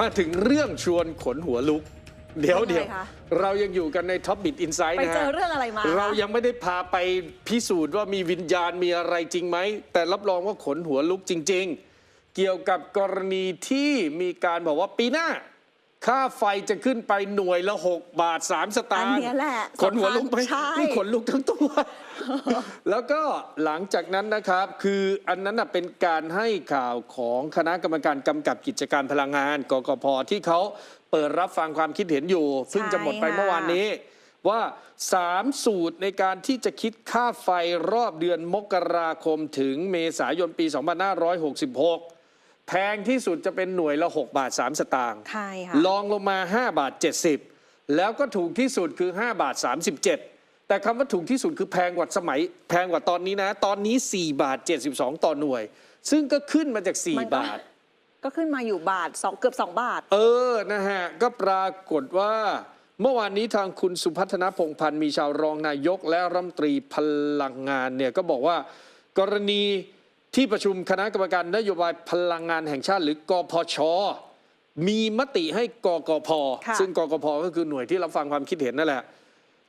มาถึงเรื่องชวนขนหัวลุก เดี๋ยวยังไงเดี๋ยวคะเรายังอยู่กันในท็อปบิ t อินไซด์ไปนะเจฮะอเรื่องอะไรมา เรายังไม่ได้พาไปพิสูจน์ว่ามีวิญญาณมีอะไรจริงไหม แต่รับรองว่าขนหัวลุกจริง ๆ เกี่ยวกับกรณีที่มีการบอกว่าปีหน้า ค่าไฟจะขึ้นไปหน่วยละ 6 บาท 3 สตางอันค์เนี้ยแหละขนหัวลุกไหมใช่นี่ขนลุกทั้งตัว แล้วก็หลังจากนั้นนะครับ คืออันนั้นนะเป็นการให้ข่าวของคณะกรรมการกำกับกิจการพลังงาน กกพที่เขาเปิดรับฟังความคิดเห็นอยู่เพิ่งจะหมดไปใช่ค่ะเมื่อวานนี้ว่า 3 สูตรในการที่จะคิดค่าไฟรอบเดือนมกราคมถึงเมษายนปี 2566 แพงที่สุดจะเป็นหน่วยละ 6 บาท 3 สตางค์ใช่ค่ะลองลงมา 5 บาท 70 แล้วก็ถูกที่สุดคือ 5 บาท 37 แต่คำว่าถูกที่สุดคือแพงกว่าสมัย แพงกว่าตอนนี้นะ ตอนนี้ 4 บาท 72 ต่อหน่วย ซึ่งก็ขึ้นมาจากมันก็4บาท ก็ขึ้นมาอยู่บาทสองเกือบ 2 บาท เออนะฮะ ก็ปรากฏว่า เมื่อวานนี้ทางคุณสุพัฒนพงษ์พันธ์มีชาวรองนายกและรัฐมนตรีพลังงานเนี่ยก็บอกว่ากรณี ที่ประชุมคณะกรรมการนโยบายพลังงานแห่งชาติ หรือกพช มีมติให้กกพค่ะซึ่งกกพก็คือหน่วยที่รับฟังความคิดเห็นนั่นแหละ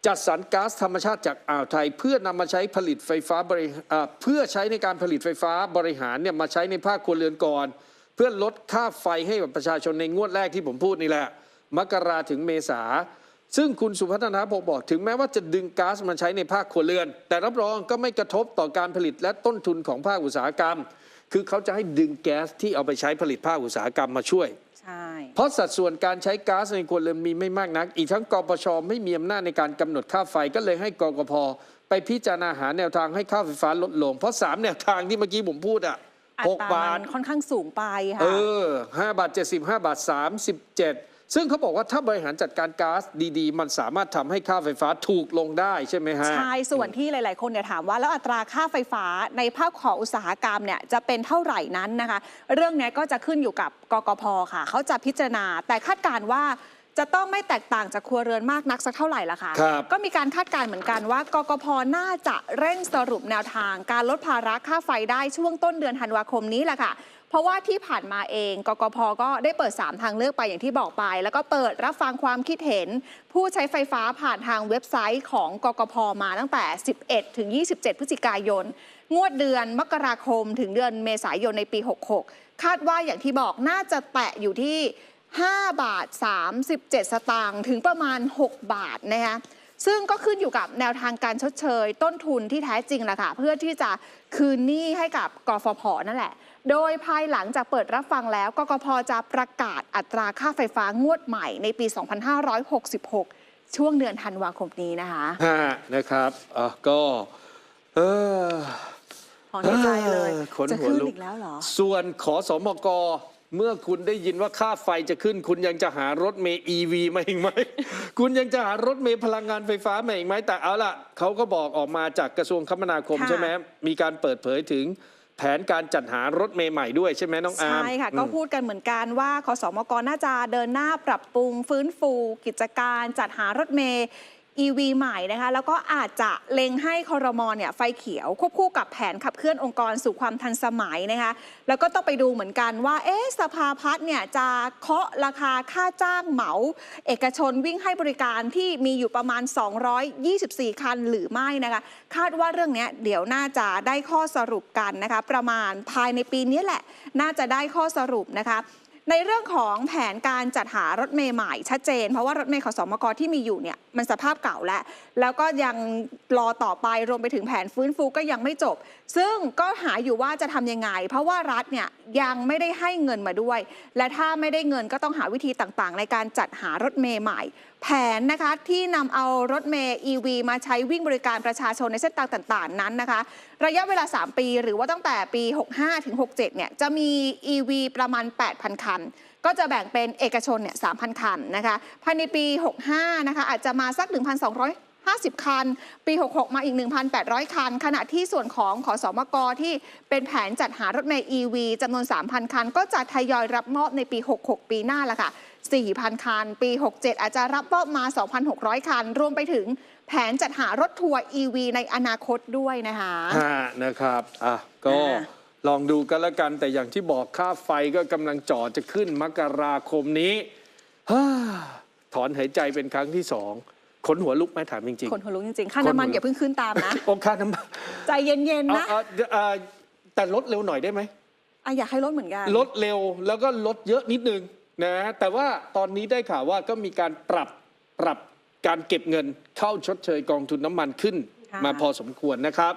จัดสรรก๊าซธรรมชาติจากอ่าวไทย เพื่อนำมาใช้ผลิตไฟฟ้าบริอ่าเพื่อใช้ในการผลิตไฟฟ้าบริหารเนี่ยมาใช้ในภาคครัวเรือนก่อน เพื่อลดค่าไฟให้กับประชาชนในงวดแรกที่ผมพูดนี่แหละ มกราถึงเมษา ซึ่งคุณสุพัฒนาพงศ์บอกถึงแม้ว่าจะดึงก๊าซมาใช้ในภาคครัวเรือน แต่รับรองก็ไม่กระทบต่อการผลิตและต้นทุนของภาคอุตสาหกรรม คือเขาจะให้ดึงแก๊สที่เอาไปใช้ผลิตภาคอุตสาหกรรมมาช่วยใช่เพราะสัดส่วนการใช้ก๊าซในครัวเรือนมีไม่มากนัก อีกทั้งกปชไม่มีอำนาจในการกำหนดค่าไฟก็เลยให้กกพไปพิจารณาหาแนวทางให้ค่าไฟฟ้าลดลง เพราะสามแนวทางที่เมื่อกี้ผมพูดอะอัหกตราบาทมันค่อนข้างสูงไปค่ะเออห้าบาทเจ็ดสิบห้าบาทสามสิบเจ็ด ซึ่งเขาบอกว่าถ้าบริหารจัดการก๊าซดีๆ มันสามารถทำให้ค่าไฟฟ้าถูกลงได้ใช่ไหมฮะ ใช่ ส่วนที่หลาย ๆ คนเนี่ยถามว่าแล้วอัตราค่าไฟฟ้าในภาคของอุตสาหกรรมเนี่ยจะเป็นเท่าไหร่นั้นนะคะ เรื่องเนี้ยก็จะขึ้นอยู่กับกกพค่ะ เขาจะพิจารณาแต่คาดการณ์ว่าจะต้องไม่แตกต่างจากครัวเรือนมากนักสักเท่าไหร่ละค่ะครับก็มีการคาดการณ์เหมือนกันว่ากกพน่าจะเร่งสรุปแนวทาง การลดภาระค่าไฟได้ช่วงต้นเดือนธันวาคมนี้แหละค่ะ เพราะว่าที่ผ่านมาเองกกพก็ได้เปิด 3 ทางเลือกไปอย่างที่บอกไป แล้วก็เปิดรับฟังความคิดเห็น ผู้ใช้ไฟฟ้าผ่านทางเว็บไซต์ของกกพมาตั้งแต่ 11 ถึง 27 พฤศจิกายน งวดเดือนมกราคม ถึงเดือนเมษายนในปี 66 คาดว่าอย่างที่บอกน่าจะแตะอยู่ที่ 5 บาท 37 สตางค์ถึงประมาณ 6 บาทนะคะ ซึ่งก็ขึ้นอยู่กับแนวทางการชดเชย ต้นทุนที่แท้จริงแหละค่ะเพื่อที่จะคืนหนี้ให้กับกฟผนั่นแหละ โดยภายหลังจากเปิดรับฟังแล้วกกพจะประกาศอัตราค่าไฟฟ้างวดใหม่ในปี 2566 ช่วงเดือนธันวาคมนี้นะคะฮะนะครับอะก็เออถอนหายใจเลยออขนจะหัวขึ้นลุกอีกแล้วเหรอ ส่วนขอสมก เมื่อคุณได้ยินว่าค่าไฟจะขึ้น คุณยังจะหารถเมย์ EV มาอีกไหม คุณยังจะหารถเมย์พลังงานไฟฟ้ามาอีกไหม แต่เอาล่ะเขาก็บอกออกมาจากกระทรวงคมนาคมค่ะใช่ไหมมีการเปิดเผยถึงแผนการจัดหารถเมย์ใหม่ด้วยใช่ไหมน้องอาร์มใช่ค่ะอืมก็พูดกันเหมือนกันว่าขสมกน่าจะเดินหน้าปรับปรุง ฟื้นฟูกิจการจัดหารถเมย์ EV ใหม่นะคะแล้วก็อาจจะเล็งให้คอรมอเนี่ยไฟเขียว ควบคู่กับแผนขับเคลื่อนองค์กรสู่ความทันสมัยนะคะแล้วก็ต้องไปดูเหมือนกันว่าเอ๊ะสภาพัฒน์เนี่ยจะเคาะราคาค่าจ้างเหมา เอกชนวิ่งให้บริการที่มีอยู่ประมาณ 224 คันหรือไม่นะคะคาดว่าเรื่องนี้เดี๋ยวน่าจะได้ข้อสรุปกันนะคะประมาณภายในปีนี้แหละ น่าจะได้ข้อสรุปนะคะ ในเรื่องของแผนการจัดหารถเมย์ใหม่ชัดเจน เพราะว่ารถเมย์ขสมกที่มีอยู่เนี่ยมันสภาพเก่าแล้ว แล้วก็ยังรอต่อไปรวมไปถึงแผนฟื้นฟูก็ยังไม่จบ ซึ่งก็หาอยู่ว่าจะทำยังไง เพราะว่ารัฐเนี่ยยังไม่ได้ให้เงินมาด้วย และถ้าไม่ได้เงินก็ต้องหาวิธีต่างๆ ในการจัดหารถเมย์ใหม่ แผนนะคะที่นำเอารถเมย์ EV มาใช้วิ่งบริการประชาชนในเส้นทางต่าง ๆ นั้นนะคะ ระยะเวลา 3 ปี หรือว่าตั้งแต่ปี 65ถึง67เนี่ยจะมี EV ประมาณ 8,000 คันก็จะแบ่งเป็นเอกชนเนี่ย3,000 คันนะคะภายในปี 65 นะคะอาจจะมาสัก 1,250 คัน ปี 66 มาอีก 1,800 คัน ขณะที่ส่วนของขอสอมกที่เป็นแผนจัดหารถเมย์ EV จำนวน 3,000 คัน ก็จะทยอยรับมอบในปี 66 ปีหน้าละค่ะ 4,000 คัน ปี 67 อาจจะรับมอบมา 2,600 คัน รวมไปถึงแผนจัดหารถทัวร์ EV ในอนาคตด้วยนะคะฮะนะครับ อะ ก็อ่า ลองดูกันแล้วกันแต่อย่างที่บอกค่าไฟก็กำลังจ่อจะขึ้นมกราคมนี้ฮ่าถอนหายใจเป็นครั้งที่สองขนหัวลุกไหมถามจริงคนหัวลุกจริงๆ ค่าน้ำมันคนหัวลุกอย่าเพิ่งขึ้นตามนะๆโอ้ค่าน้ำมันใจเย็นๆเอานะเอาเอาแต่ลดเร็วหน่อยได้ไหมอะอยากให้ลดเหมือนกันลดเร็วแล้วก็ลดเยอะนิดนึงนะแต่ว่าตอนนี้ได้ข่าวว่าก็มีการปรับปรับการเก็บเงินเข้าชดเชยกองทุนน้ำมันขึ้นค่ะมาพอสมควรนะครับ